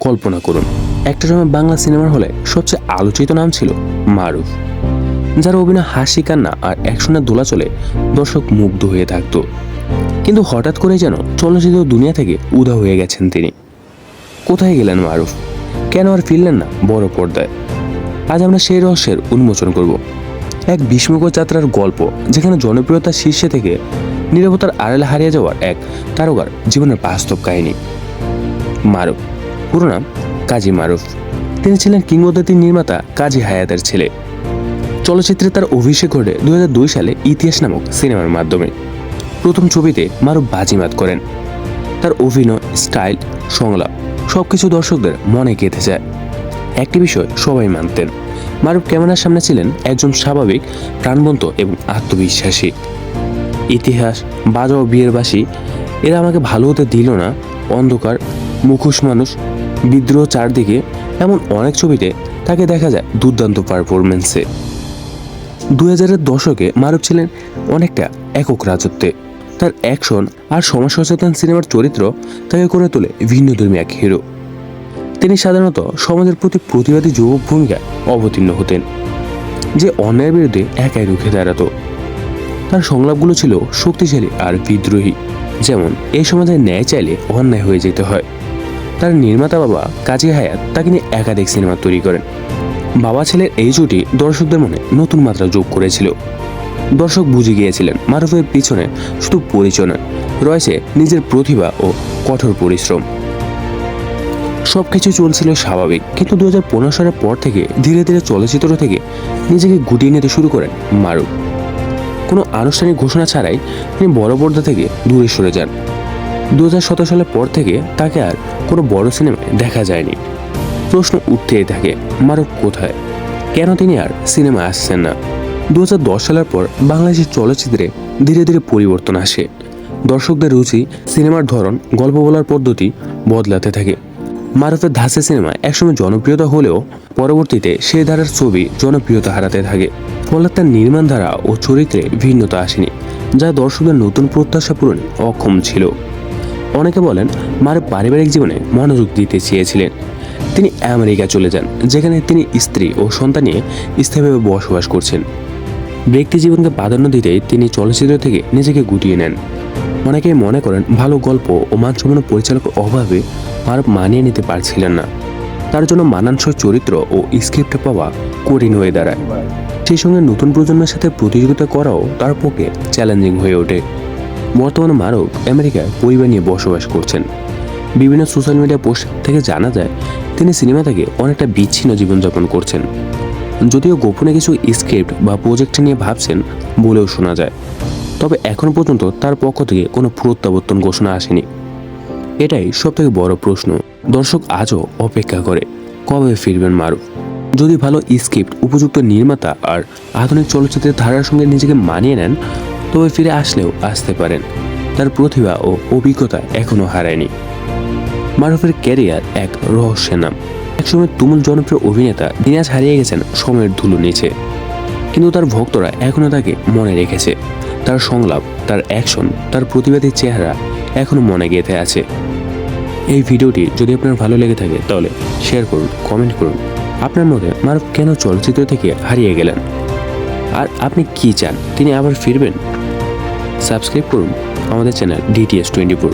কল্পনা করুন। একটা সময় বাংলা সিনেমার হলে সবচেয়ে আলোচিত নাম ছিল মারুফ, যার অভিনয় হাসি, কান্না আর অ্যাকশনের দোলা চলে দর্শক মুগ্ধ হয়ে থাকতো। কিন্তু হঠাৎ করে যেন চলচ্চিত্র দুনিয়া থেকে উদা হয়ে গেছেন তিনি। কোথায় গেলেন মারুফ? কেন আর ফিরলেন না বড় পর্দায়? আজ আমরা সেই রহস্যের উন্মোচন করব। এক বিস্ময়কর যাত্রার গল্প, যেখানে জনপ্রিয়তার শীর্ষে থেকে নিরাপত্তার আড়ালে হারিয়ে যাওয়ার এক তারকার জীবনের বাস্তব কাহিনী। মারুফ পুরো নাম কাজী মারুফ। তিনি ছিলেন কিংবদন্তি নির্মাতা কাজী হায়াতের ছেলে। চলচ্চিত্রে তার অভিষেক ঘটে দুই হাজার দুই সালে ইতিহাস নামক সিনেমার মাধ্যমে। প্রথম ছবিতে মারুফ বাজিমাত করেন। তার অভিনয়, স্টাইল, সংলাপ সবকিছু দর্শকদের মনে গেঁথে যায়। একটি বিষয় সবাই মানতেন, মারুফ ক্যামেরার সামনে ছিলেন একজন স্বাভাবিক, প্রাণবন্ত এবং আত্মবিশ্বাসী। ইতিহাস বাজাও বিয়ের বাসী এরা আমাকে ভালো হতে দিল না, অন্ধকার, মুখোশ মানুষ বিদ্রোহ চারদিকে এমন অনেক ছবিতে তাকে দেখা যায় দুর্দান্ত পারফরমেন্সে দু হাজারের দশকে মারুফ ছিলেন অনেকটা একক রাজত্বে। তার অ্যাকশন আর সমাজ সচেতন সিনেমার চরিত্র তাকে করে তোলে ভিন্ন ধর্মী এক হিরো। তিনি সাধারণত সমাজের প্রতি প্রতিবাদী যুবক ভূমিকায় অবতীর্ণ হতেন, যে অন্যায়ের বিরুদ্ধে একাই রুখে দাঁড়াতো। তার সংলাপগুলো ছিল শক্তিশালী আর বিদ্রোহী, যেমন এই সমাজে ন্যায় চাইলে অন্যায় হয়ে যেতে হয়। তার নির্মাতা বাবা কাজী হায়াত তাকে নিয়ে একাধিক সিনেমা তৈরি করেন। বাবা ছেলের এই জুটি দর্শকদের মনে নতুন মাত্রা যোগ করেছিল। দর্শক বুঝে গিয়েছিলেন মারুফের পিছনে শুধু পরিচয় নয়, রয়েছে নিজের প্রতিভা ও কঠোর পরিশ্রম। সবকিছু চলছিল স্বাভাবিক, কিন্তু দু হাজার পনেরো সালের পর থেকে ধীরে ধীরে চলচ্চিত্র থেকে নিজেকে গুটিয়ে নিতে শুরু করেন মারুফ। কোনো আনুষ্ঠানিক ঘোষণা ছাড়াই তিনি বড় পর্দা থেকে দূরে সরে যান। দু হাজার সতেরো সালের পর থেকে তাকে আর কোনো বড় সিনেমায় দেখা যায়নি। প্রশ্ন উঠতেই থাকে, মারুফ কোথায়? কেন তিনি আর সিনেমা আসছেন না? দু হাজার দশ সালের পর বাংলাদেশের চলচ্চিত্রে ধীরে ধীরে পরিবর্তন আসে। দর্শকদের রুচি, সিনেমার ধরন, গল্প বলার পদ্ধতি বদলাতে থাকে। মারুফের ধাসে সিনেমা একসময় জনপ্রিয়তা হলেও পরবর্তীতে সে ধারার ছবি জনপ্রিয়তা হারাতে থাকে। ফলে তার নির্মাণ ধারা ও চরিত্রে ভিন্নতা আসেনি, যা দর্শকদের নতুন প্রত্যাশা পূরণে অক্ষম ছিল। অনেকে বলেন মারুফ পারিবারিক জীবনে মনোযোগ দিতে চেয়েছিলেন। তিনি আমেরিকা চলে যান, যেখানে তিনি স্ত্রী ও সন্তান নিয়ে স্থায়ীভাবে বসবাস করছেন। ব্যক্তি জীবনকে প্রাধান্য দিতেই তিনি চলচ্চিত্র থেকে নিজেকে গুটিয়ে নেন। অনেকেই মনে করেন ভালো গল্প ও মানসম্পন্ন পরিচালকের অভাবে মারুফ মানিয়ে নিতে পারছিলেন না। তার জন্য মানানসই চরিত্র ও স্ক্রিপ্ট পাওয়া কঠিন হয়ে দাঁড়ায়। সেই সঙ্গে নতুন প্রজন্মের সাথে প্রতিযোগিতা করাও তার পক্ষে চ্যালেঞ্জিং হয়ে ওঠে। বর্তমানে মারুফ আমেরিকায় পরিবার নিয়ে বসবাস করছেন। বিভিন্ন সোশ্যাল মিডিয়া পোস্ট থেকে জানা যায়, তিনি সিনেমা থেকে অনেকটা বিচ্ছিন্ন জীবনযাপন করছেন। যদিও গোপনে কিছু স্ক্রিপ্ট বা প্রজেক্ট নিয়ে ভাবছেন বলেও শোনা যায়। তবে এখন পর্যন্ত তার পক্ষ থেকে কোনো প্রত্যাবর্তন ঘোষণা আসেনি। এটাই সবথেকে বড় প্রশ্ন। দর্শক আজও অপেক্ষা করে, কবে ফিরবেন মারুফ? যদি ভালো স্ক্রিপ্ট উপযুক্ত নির্মাতা আর আধুনিক চলচ্চিত্রের ধারার সঙ্গে নিজেকে মানিয়ে নেন তবে ফিরে আসলেও আসতে পারেন। তার প্রতিভা ও অভিজ্ঞতা এখনও হারায়নি। মারুফের ক্যারিয়ার এক রহস্যের নাম। একসময় তুমুল জনপ্রিয় অভিনেতা দিনাজ হারিয়ে গেছেন সময়ের ধুলো নিচে। কিন্তু তার ভক্তরা এখনও তাকে মনে রেখেছে। তার সংলাপ, তার অ্যাকশন, তার প্রতিবাদী চেহারা এখনও মনে গেঁথে আছে। এই ভিডিওটি যদি আপনার ভালো লেগে থাকে তাহলে শেয়ার করুন, কমেন্ট করুন। আপনার মতে মারুফ কেন চলচ্চিত্র থেকে হারিয়ে গেলেন? আর আপনি কি চান? তিনি আবার ফিরবেন? সাবস্ক্রাইব করুন আমাদের চ্যানেল ডিটিএস টোয়েন্টি ফোর